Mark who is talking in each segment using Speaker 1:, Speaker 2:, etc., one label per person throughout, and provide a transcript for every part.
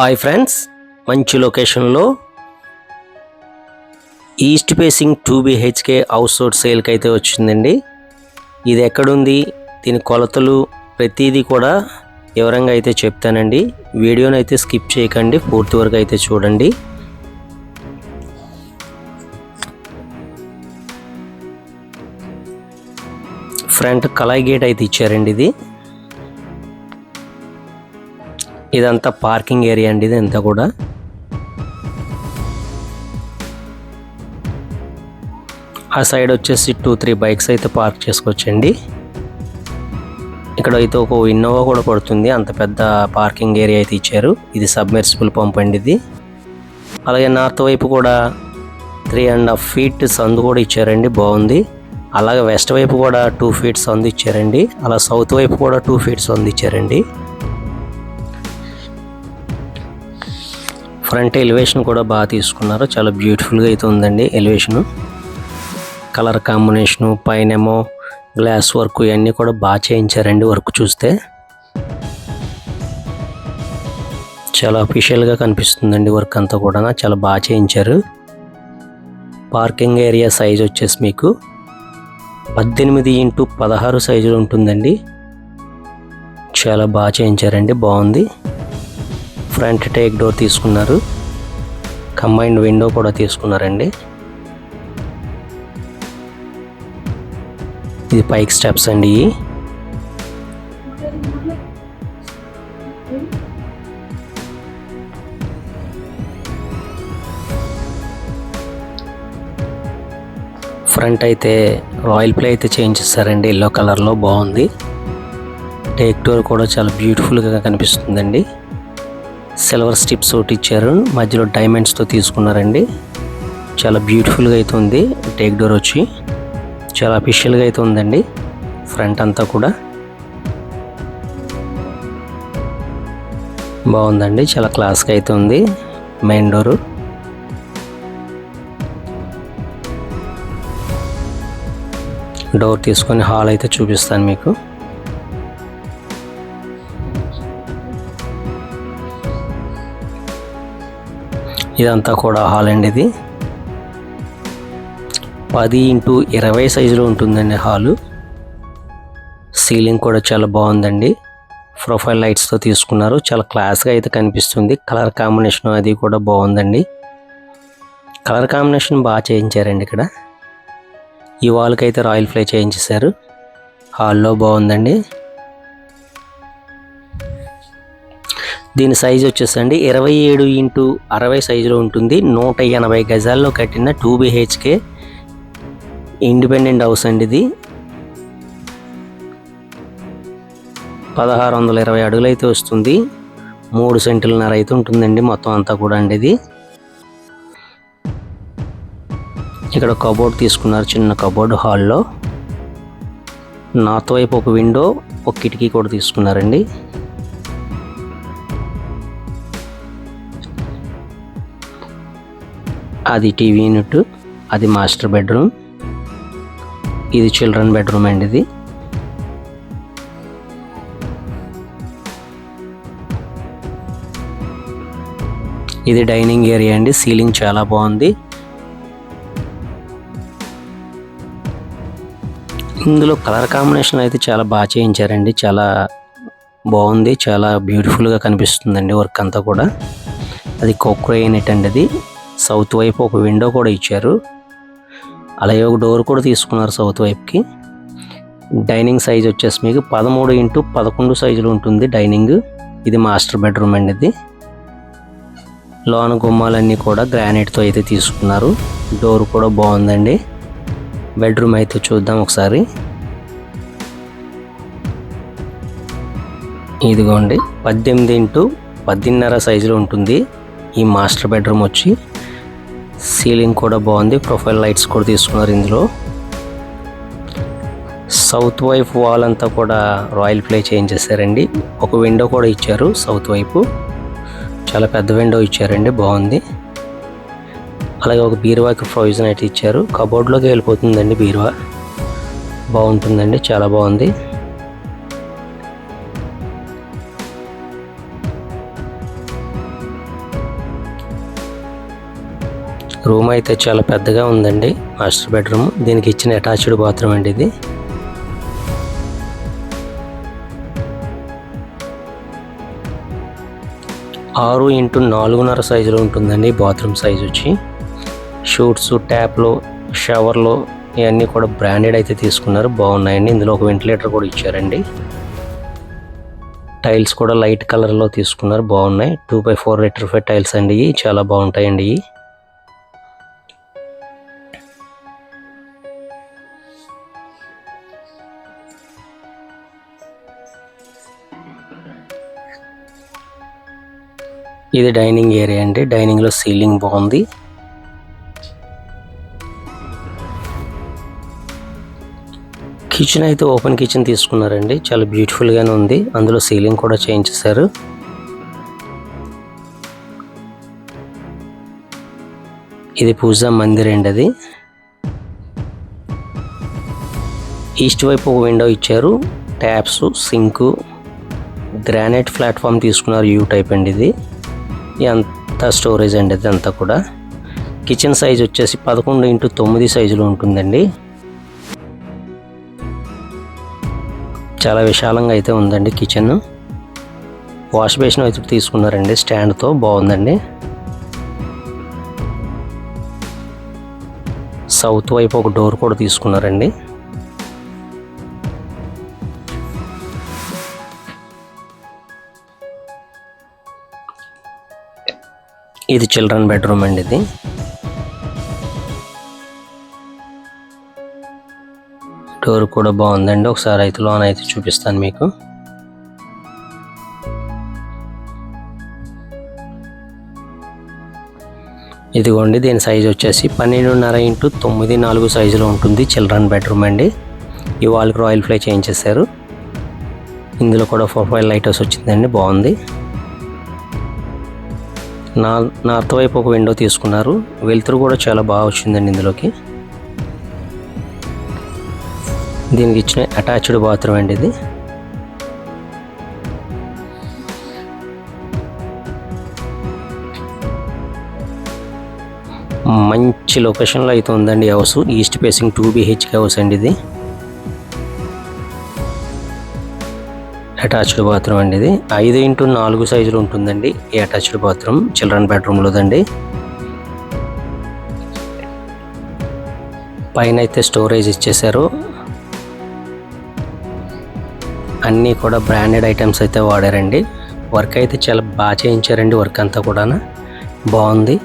Speaker 1: Hi friends మంచి లొకేషన్లో east facing two BHK house road సేల్కి అయితే వచ్చిందండి. ఇది ఎక్కడుంది? దీని కొలతలు ప్రతిదీ కూడా వివరంగా అయితే చెప్తానండి. వీడియోని అయితే స్కిప్ చేయకండి పూర్తి వరకు అయితే చూడండి. ఫ్రంట్ కలాయి గేట్ అయితే ఇచ్చారండి ఇది. ఇదంతా పార్కింగ్ ఏరియా అండి ఇదంతా కూడా. ఆ సైడ్ వచ్చేసి టూ త్రీ బైక్స్ అయితే పార్క్ చేసుకోవచ్చండి. ఇక్కడ అయితే ఒక ఇన్నోవా కూడా పడుతుంది. అంత పెద్ద పార్కింగ్ ఏరియా అయితే ఇచ్చారు. ఇది సబ్మెర్సిబుల్ పంప్ అండి ఇది. అలాగే నార్త్ వైపు కూడా త్రీ అండ్ హాఫ్ ఫీట్ సందు కూడా ఇచ్చారండి. బాగుంది. అలాగే వెస్ట్ వైపు కూడా టూ ఫీట్ సందు ఇచ్చారండి. అలా సౌత్ వైపు కూడా టూ ఫీట్ సందు ఇచ్చారండి. ఫ్రంట్ ఎలివేషన్ కూడా బాగా తీసుకున్నారు. చాలా బ్యూటిఫుల్గా అయితే ఉందండి ఎలివేషను. కలర్ కాంబినేషను పైనేమో గ్లాస్ వర్క్ ఇవన్నీ కూడా బాగా చేయించారండి వర్క్ చూస్తే. చాలా అఫీషియల్గా కనిపిస్తుందండి వర్క్ అంతా కూడా. చాలా బాగా చేయించారు. పార్కింగ్ ఏరియా సైజ్ వచ్చేసి మీకు పద్దెనిమిది ఇంటూ పదహారు సైజులు ఉంటుందండి. చాలా బాగా చేయించారండి బాగుంది. ఫ్రంట్ టేక్ డోర్ తీసుకున్నారు. కంబైన్డ్ విండో కూడా తీసుకున్నారండి. ఇది పైక్ స్టెప్స్ అండి. ఇవి ఫ్రంట్ అయితే రాయల్ ప్లే అయితే చేంజ్ చేస్తారండి ఎల్లో కలర్లో బాగుంది. టేక్ డోర్ కూడా చాలా బ్యూటిఫుల్గా కనిపిస్తుందండి. సిల్వర్ స్టిప్స్ ఒకటి ఇచ్చారు. మధ్యలో డైమండ్స్తో తీసుకున్నారండి. చాలా బ్యూటిఫుల్గా అయితే ఉంది టేక్ డోర్ వచ్చి చాలా అఫీషియల్గా అయితే ఉందండి. ఫ్రంట్ అంతా కూడా. బాగుందండి. చాలా క్లాస్గా అయితే ఉంది. మెయిన్ డోరు డోర్ తీసుకొని హాల్ అయితే చూపిస్తాను మీకు. ఇదంతా కూడా హాల్ అండి ఇది. పది ఇంటూ ఇరవై సైజులో ఉంటుందండి హాలు. సీలింగ్ కూడా చాలా బాగుందండి. ప్రొఫైల్ లైట్స్తో తీసుకున్నారు. చాలా క్లాస్గా అయితే కనిపిస్తుంది. కలర్ కాంబినేషన్ అది కూడా బాగుందండి. కలర్ కాంబినేషన్ బాగా చేయించారండి ఇక్కడ. ఈ వాల్కి అయితే రాయల్ ఫ్లై చేయించేశారు. హాల్లో బాగుందండి. దీని సైజ్ వచ్చేసండి ఇరవై ఏడు ఇంటూ అరవై సైజులో ఉంటుంది. నూట ఎనభై గజాల్లో కట్టిన టూ బిహెచ్కే ఇండిపెండెంట్ హౌస్ అండి ఇది. పదహారు వందల ఇరవై అడుగులు అయితే వస్తుంది. మూడు సెంటులన్నర అయితే ఉంటుందండి మొత్తం అంతా కూడా అండి ఇది. ఇక్కడ కబోర్డ్ తీసుకున్నారు చిన్న కబోర్డ్ హాల్లో నార్త్ వైపు ఒక విండో ఒక కిటికీ కూడా తీసుకున్నారండి. అది టీవీ యూనిట్ అది మాస్టర్ బెడ్రూమ్. ఇది చిల్డ్రన్ బెడ్రూమ్ అండి ఇది. ఇది డైనింగ్ ఏరియా అండి సీలింగ్ చాలా బాగుంది. ఇందులో కలర్ కాంబినేషన్ అయితే చాలా బాగా చేయించారండి చాలా బాగుంది చాలా బ్యూటిఫుల్గా కనిపిస్తుందండి వర్క్ అంతా కూడా. అది కోక్రో యూనిట్ అండి అది. సౌత్ వైపు ఒక విండో కూడా ఇచ్చారు. అలాగే ఒక డోర్ కూడా తీసుకున్నారు సౌత్ వైపుకి. డైనింగ్ సైజ్ వచ్చేసి మీకు పదమూడు ఇంటూ పదకొండు సైజులో ఉంటుంది డైనింగ్. ఇది మాస్టర్ బెడ్రూమ్ అండి ఇది. లోన గుమ్మాలన్నీ కూడా గ్రానైట్తో అయితే తీసుకున్నారు. డోర్ కూడా బాగుందండి. బెడ్రూమ్ అయితే చూద్దాం ఒకసారి. ఇదిగోండి పద్దెనిమిది ఇంటూ పద్దెన్నర సైజులో ఉంటుంది ఈ మాస్టర్ బెడ్రూమ్ వచ్చి. సీలింగ్ కూడా బాగుంది. ప్రొఫైల్ లైట్స్ కూడా తీసుకున్నారు ఇందులో. సౌత్ వైపు వాల్ అంతా కూడా రాయల్ ప్లే చేంజ్ చేశారండి. ఒక విండో కూడా ఇచ్చారు సౌత్ వైపు. చాలా పెద్ద విండో ఇచ్చారండి. బాగుంది. అలాగే ఒక బీరువాకి ప్రొవిజన్ అయితే ఇచ్చారు. కబోర్డ్లోకి వెళ్ళిపోతుందండి బీరువా. బాగుంటుందండి. చాలా బాగుంది. రూమ్ అయితే చాలా పెద్దగా ఉందండి మాస్టర్ బెడ్రూమ్. దీనికి ఇచ్చిన అటాచ్డ్ బాత్రూమ్ అండి ఇది. ఆరు ఇంటూ నాలుగున్నర సైజులో ఉంటుందండి బాత్రూమ్ సైజ్ వచ్చి. షూట్స్ ట్యాప్లు షవర్లు ఇవన్నీ కూడా బ్రాండెడ్ అయితే తీసుకున్నారు. బాగున్నాయండి. ఇందులో ఒక వెంటిలేటర్ కూడా ఇచ్చారండి. టైల్స్ కూడా లైట్ కలర్లో తీసుకున్నారు. బాగున్నాయి. Two by four litre five tiles అండి ఇవి. చాలా బాగుంటాయండి ఇవి. ఇది డైనింగ్ ఏరియా అండి. డైనింగ్లో సీలింగ్ బాగుంది. కిచెన్ అయితే ఓపెన్ కిచెన్ తీసుకున్నారండి. చాలా బ్యూటిఫుల్గానే ఉంది. అందులో సీలింగ్ కూడా చేయించేశారు. ఇది పూజా మందిర్ అండి అది. ఈస్ట్ వైపు ఒక విండో ఇచ్చారు. ట్యాప్స్ సింకు గ్రానైట్ ప్లాట్ఫామ్ తీసుకున్నారు యూ టైప్ అండి ఇది. ఎంత స్టోరేజ్ అండి అది అంతా కూడా? కిచెన్ సైజ్ వచ్చేసి పదకొండు ఇంటూ తొమ్మిది సైజులో ఉంటుందండి. చాలా విశాలంగా అయితే ఉందండి కిచెన్ వాష్ బేసిన్ అయితే తీసుకున్నారండి స్టాండ్తో బాగుందండి. సౌత్ వైపు ఒక డోర్ కూడా తీసుకున్నారండి. ఇది చిల్డ్రన్ బెడ్రూమ్ అండి ఇది. డోర్ కూడా బాగుందండి. ఒకసారి అయితే లోన్ అయితే చూపిస్తాను మీకు. ఇదిగోండి దీని సైజ్ వచ్చేసి పన్నెండున్నర ఇంటూ తొమ్మిది నాలుగు సైజులో ఉంటుంది చిల్డ్రన్ బెడ్రూమ్ అండి. ఈ వాల్కి రాయల్ ఫ్లై చేయించేశారు. ఇందులో కూడా ప్రొఫైల్ లైటర్స్ వచ్చిందండి. బాగుంది. నా నార్త్ వైపు ఒక విండో తీసుకున్నారు. వెలుతురు కూడా చాలా బాగా వచ్చిందండి ఇందులోకి. దీనికి ఇచ్చిన అటాచ్డ్ బాత్రూమ్ అండి ఇది. మంచి లొకేషన్లో అయితే ఉందండి house east facing two BHK house అండి ఇది. అటాచ్డ్ బాత్రూమ్ అండి ఇది. ఐదు ఇంటూ నాలుగు సైజులు ఉంటుందండి ఈ అటాచ్డ్ బాత్రూమ్ చిల్డ్రన్ బెడ్రూమ్లోదండి పైన అయితే స్టోరేజ్ ఇచ్చేసారు అన్నీ కూడా బ్రాండెడ్ ఐటమ్స్ అయితే వాడారండి. వర్క్ అయితే చాలా బాగా చేయించారండి వర్క్ అంతా కూడా బాగుంది.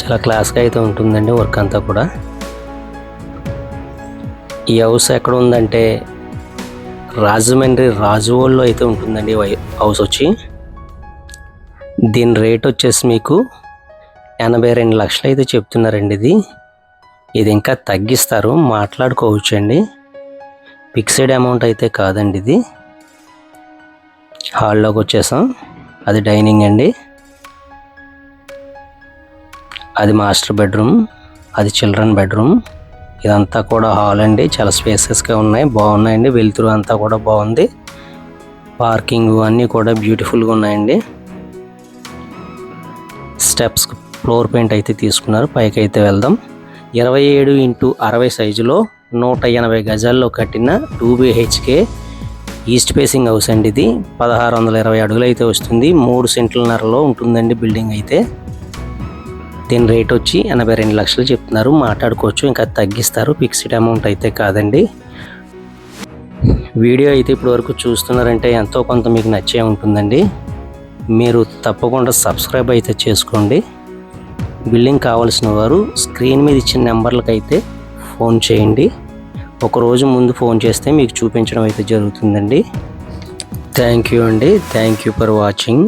Speaker 1: చాలా క్లాస్గా అయితే ఉంటుందండి వర్క్ అంతా కూడా. ఈ హౌస్ ఎక్కడ ఉందంటే రాజమండ్రి రాజువోల్లో అయితే ఉంటుందండి హౌస్ వచ్చి. దీని రేట్ వచ్చేసి మీకు ఎనభై రెండు లక్షలు అయితే చెప్తున్నారండి ఇది. ఇది ఇంకా తగ్గిస్తారు మాట్లాడుకోవచ్చు అండి ఫిక్స్డ్ అమౌంట్ అయితే కాదండి ఇది. హాల్లోకి వచ్చేసాం. అది డైనింగ్ అండి. అది మాస్టర్ బెడ్రూమ్ అది చిల్డ్రన్ బెడ్రూమ్ ఇదంతా కూడా హాల్ అండి. చాలా స్పేసెస్గా ఉన్నాయి. బాగున్నాయండి. వెలుతురు అంతా కూడా బాగుంది. పార్కింగ్ అన్నీ కూడా బ్యూటిఫుల్గా ఉన్నాయండి. స్టెప్స్ ఫ్లోర్ పెయింట్ అయితే తీసుకున్నారు. పైకి అయితే వెళ్దాం. ఇరవై ఏడు ఇంటూ అరవై సైజులో నూట ఎనభై గజాల్లో కట్టిన two BHK east facing house అండి ఇది. పదహారు వందల ఇరవై అడుగులు అయితే వస్తుంది. మూడు సెంట్లన్నరలో ఉంటుందండి బిల్డింగ్ అయితే. దీని రేట్ వచ్చి ఎనభై రెండు లక్షలు చెప్తున్నారు. మాట్లాడుకోవచ్చు ఇంకా తగ్గిస్తారు. ఫిక్స్డ్ అమౌంట్ అయితే కాదండి. వీడియో అయితే ఇప్పటివరకు చూస్తున్నారంటే ఎంతో కొంత మీకు నచ్చే ఉంటుందండి. మీరు తప్పకుండా సబ్స్క్రైబ్ అయితే చేసుకోండి. బిల్డింగ్ కావాల్సిన వారు స్క్రీన్ మీద ఇచ్చిన నెంబర్లకు అయితే ఫోన్ చేయండి. ఒక రోజు ముందు ఫోన్ చేస్తే మీకు చూపించడం అయితే జరుగుతుందండి. థ్యాంక్ యూ అండి. Thank you for watching